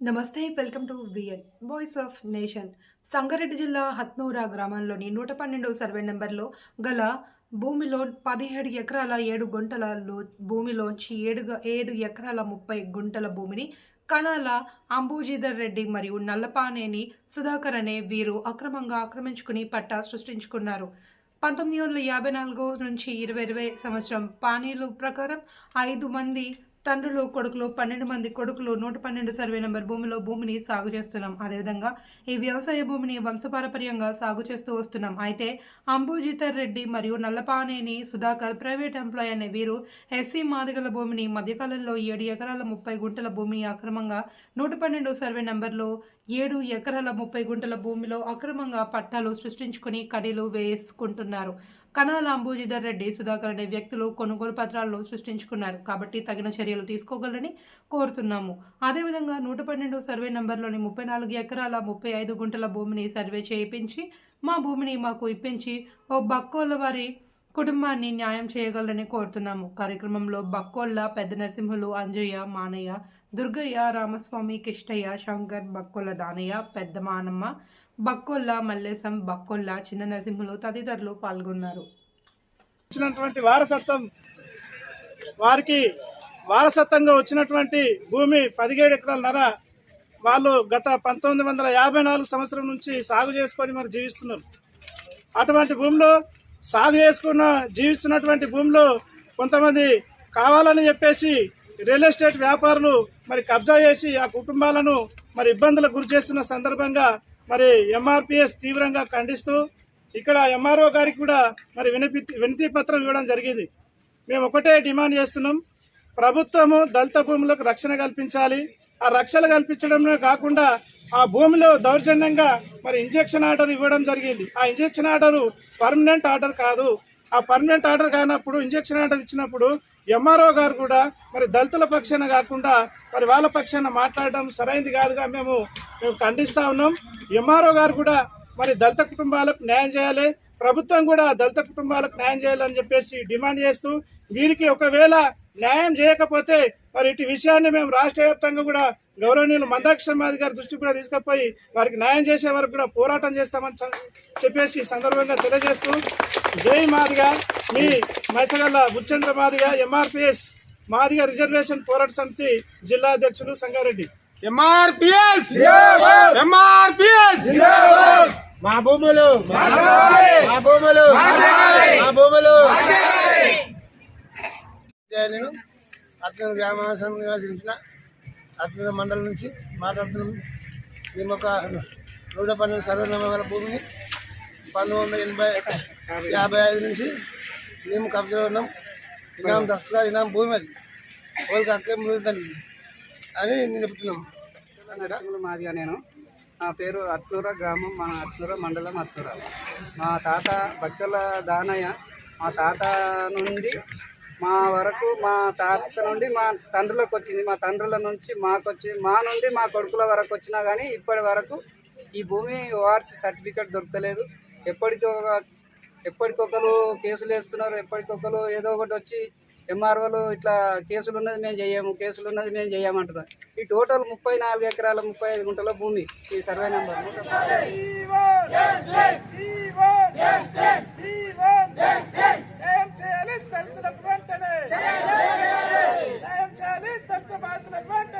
నమస్తే welcome to VL voice of nation Sangareddy జిల్లా హత్నూరా గ్రామంలోని నూట పన్నెండు సర్వే నెంబర్లో గల భూమిలో పదిహేడు ఎకరాల ఏడు గుంటలలో భూమిలోంచి ఏడు ఏడు ఎకరాల ముప్పై గుంటల భూమిని కణాల అంబూజీధర్ రెడ్డి మరియు నల్లపానేని సుధాకర్ అనే వీరు అక్రమంగా ఆక్రమించుకుని పట్టా సృష్టించుకున్నారు. పంతొమ్మిది వందల యాభై నాలుగు నుంచి ఇరవై ఇరవై సంవత్సరం పానీలు ప్రకారం ఐదు మంది తండ్రులు కొడుకులు పన్నెండు మంది కొడుకులు నూట పన్నెండు సర్వే నెంబర్ భూమిలో భూమిని సాగు చేస్తున్నాం. అదేవిధంగా ఈ వ్యవసాయ భూమిని వంశపారపర్యంగా సాగు చేస్తూ వస్తున్నాం. అయితే అంబుజితర్ రెడ్డి మరియు నల్లపానేని సుధాకర్ ప్రైవేట్ ఎంప్లాయ్ అనే వీరు ఎస్సీ మాదిగల భూమిని మధ్యకాలంలో ఏడు ఎకరాల ముప్పై గుంటల భూమిని అక్రమంగా నూట పన్నెండు సర్వే నెంబర్లో ఏడు ఎకరాల ముప్పై గుంటల భూమిలో అక్రమంగా పట్టాలు సృష్టించుకుని కడీలు వేసుకుంటున్నారు. కణాల అంబూజిధర్ రెడ్డి సుధాకర్ అనే వ్యక్తులు కొనుగోలు పత్రాలను సృష్టించుకున్నారు. కాబట్టి తగిన చర్యలు తీసుకోగలరని కోరుతున్నాము. అదేవిధంగా నూట పన్నెండు సర్వే నంబర్లోని ముప్పై నాలుగు ఎకరాల ముప్పై ఐదు గుంటల భూమిని సర్వే చేయించి మా భూమిని మాకు ఇప్పించి ఓ బక్కోళ్ళ వారి కుటుంబాన్ని న్యాయం చేయగలరని కోరుతున్నాము. కార్యక్రమంలో బక్కోళ్ళ పెద్ద నరసింహులు అంజయ్య మానయ్య దుర్గయ్య రామస్వామి కిష్టయ్య శంకర్ బక్కోళ్ళ దానయ్య పెద్ద మానమ్మ బక్కొల్ల మల్లేశం బక్కొల్ల చిన్న నరసింహులు తదితరులు పాల్గొన్నారు. ఇచ్చినటువంటి వారసత్వం వారికి వారసత్వంగా వచ్చినటువంటి భూమి పదిహేడు ఎకరాలన్నర వాళ్ళు గత పంతొమ్మిది వందల యాభై నాలుగు సంవత్సరం నుంచి సాగు చేసుకొని మరి జీవిస్తున్నారు. అటువంటి భూమిలో సాగు చేసుకున్న జీవిస్తున్నటువంటి భూమిలో కొంతమంది కావాలని చెప్పేసి రియల్ ఎస్టేట్ వ్యాపారులు మరి కబ్జా చేసి ఆ కుటుంబాలను మరి ఇబ్బందులకు గురి చేస్తున్న సందర్భంగా మరి ఎంఆర్పిఎస్ తీవ్రంగా ఖండిస్తూ ఇక్కడ ఎంఆర్ఓ గారికి కూడా మరి వినపి వినతి పత్రం ఇవ్వడం జరిగింది. మేము ఒకటే డిమాండ్ చేస్తున్నాం. ప్రభుత్వము దళిత భూములకు రక్షణ కల్పించాలి. ఆ రక్షణ కల్పించడమే కాకుండా ఆ భూమిలో దౌర్జన్యంగా మరి ఇంజెక్షన్ ఆర్డర్ ఇవ్వడం జరిగింది. ఆ ఇంజెక్షన్ ఆర్డర్ పర్మనెంట్ ఆర్డర్ కాదు. ఆ పర్మనెంట్ ఆర్డర్ కానప్పుడు ఇంజెక్షన్ ఆర్డర్ ఇచ్చినప్పుడు ఎంఆర్ఓ గారు కూడా మరి దళితుల పక్షాన కాకుండా మరి వాళ్ళ పక్షాన మాట్లాడడం సరైనది కాదుగా మేము మేము ఖండిస్తూ ఉన్నాం. ఎంఆర్ఓ గారు కూడా మరి దళిత కుటుంబాలకు న్యాయం చేయాలి. ప్రభుత్వం కూడా దళిత కుటుంబాలకు న్యాయం చేయాలని చెప్పేసి డిమాండ్ చేస్తూ వీరికి ఒకవేళ న్యాయం చేయకపోతే మరి ఇటు విషయాన్ని మేము రాష్ట్ర వ్యాప్తంగా కూడా గౌరవనీయులు మందాక్ష మాది గారి దృష్టికి కూడా తీసుకుపోయి వారికి న్యాయం చేసే వరకు కూడా పోరాటం చేస్తామని చెప్పేసి సందర్భంగా తెలియజేస్తూ జై మాదిగా మీ మైసగల్ల బుచ్చంద్ర మాదిగా ఎంఆర్పిఎస్ మాదిగా రిజర్వేషన్ పోరాట సమితి జిల్లా అధ్యక్షులు సంగారెడ్డి. ఎంఆర్పిఎస్ ఎంఆర్పిఎస్ మా భూములు! మా భూములు! మా భూములు నేను అత్లూరు గ్రామాంశం నివసించిన అత్లూరు మండలం నుంచి మాట్లాడుతున్నాం. మేము ఒక నూట పన్నెండు సర్వే భూమిని పంతొమ్మిది వందల ఎనభై యాభై ఐదు నుంచి మేము కబ్జాలో ఉన్నాం. ఇనాం దసరా ఇనాం భూమి అది. వాళ్ళకి అక్కే ముందు అని నేను చెప్తున్నాం. మాదిగా నేను. నా పేరు అత్నూర గ్రామం మన అత్నూర మండలం అత్నూర మా తాత బక్కల దానయ్య మా తాత నుండి మా వరకు మా తాత నుండి మా తండ్రులకు వచ్చింది. మా తండ్రుల నుంచి మాకు వచ్చింది. మా నుండి మా కొడుకుల వరకు వచ్చినా కానీ ఇప్పటి వరకు ఈ భూమి ఓఆర్సీ సర్టిఫికేట్ దొరకలేదు. ఎప్పటికొక ఎప్పటికొకరు కేసులు వేస్తున్నారు. ఎప్పటికొకరు ఏదో ఒకటి వచ్చి ఎంఆర్ఓలు ఇట్లా కేసులు ఉన్నది మేము చేయము కేసులు ఉన్నది మేము చేయమంటున్నాం ఈ టోటల్ ముప్పై నాలుగు ఎకరాల ముప్పై ఐదు గుంటల భూమి ఈ సర్వే నెంబర్. வேண்டும்